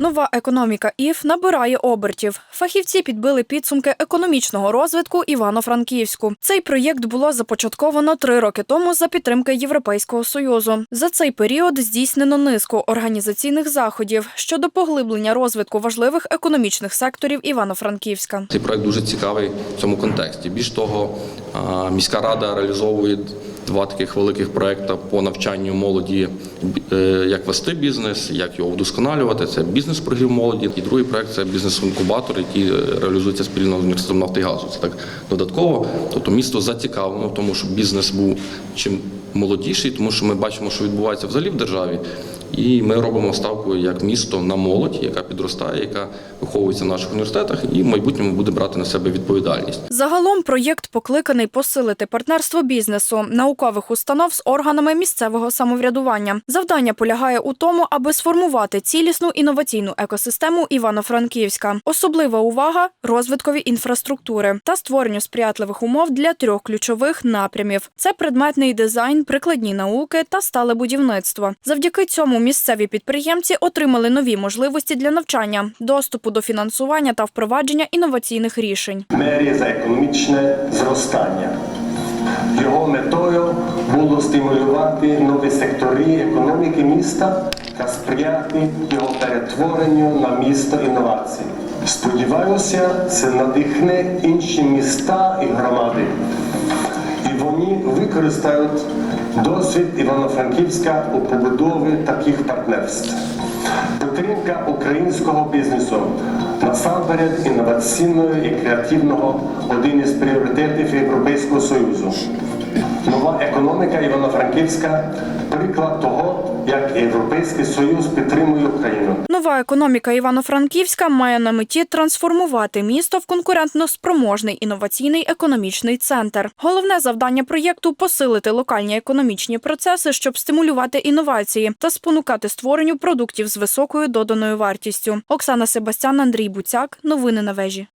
Нова економіка ІФ набирає обертів. Фахівці підбили підсумки економічного розвитку Івано-Франківську. Цей проєкт було започатковано три роки тому за підтримки Європейського союзу. За цей період здійснено низку організаційних заходів щодо поглиблення розвитку важливих економічних секторів Івано-Франківська. Цей проект дуже цікавий в цьому контексті. Більш того, міська рада реалізовує два таких великих проекти по навчанню молоді, е, як вести бізнес, як його вдосконалювати. Це бізнес-прогрів молоді. І другий проект це бізнес-інкубатор, який е, реалізується спільно з університетом нафти і газу. Це так додатково. Тобто місто зацікавлено в тому, щоб бізнес був чим молодіший, тому що ми бачимо, що відбувається взагалі в державі. І ми робимо ставку як місто на молодь, яка підростає, яка виховується в наших університетах, і в майбутньому буде брати на себе відповідальність. Загалом проєкт покликаний посилити партнерство бізнесу, наукових установ з органами місцевого самоврядування. Завдання полягає у тому, аби сформувати цілісну інноваційну екосистему Івано-Франківська. Особлива увага розвиткові інфраструктури та створенню сприятливих умов для трьох ключових напрямів: це предметний дизайн, прикладні науки та стале будівництво. Завдяки цьому місцеві підприємці отримали нові можливості для навчання, доступу до фінансування та впровадження інноваційних рішень. мерії за економічне зростання. Його метою було стимулювати нові сектори економіки міста та сприяти його перетворенню на місто інновацій. Сподіваюся, це надихне інші міста і громади. Використають досвід Івано-Франківська у побудові таких партнерств. Підтримка українського бізнесу насамперед інноваційного і креативного один із пріоритетів Європейського Союзу. Нова економіка Івано-Франківська приклад того, як Європейський Союз підтримує Україну. Нова економіка Івано-Франківська має на меті трансформувати місто в конкурентно спроможний інноваційний економічний центр. Головне завдання проєкту посилити локальні економічні процеси, щоб стимулювати інновації та спонукати створенню продуктів з високою доданою вартістю. Оксана Себастян, Андрій Буцяк. Новини на вежі.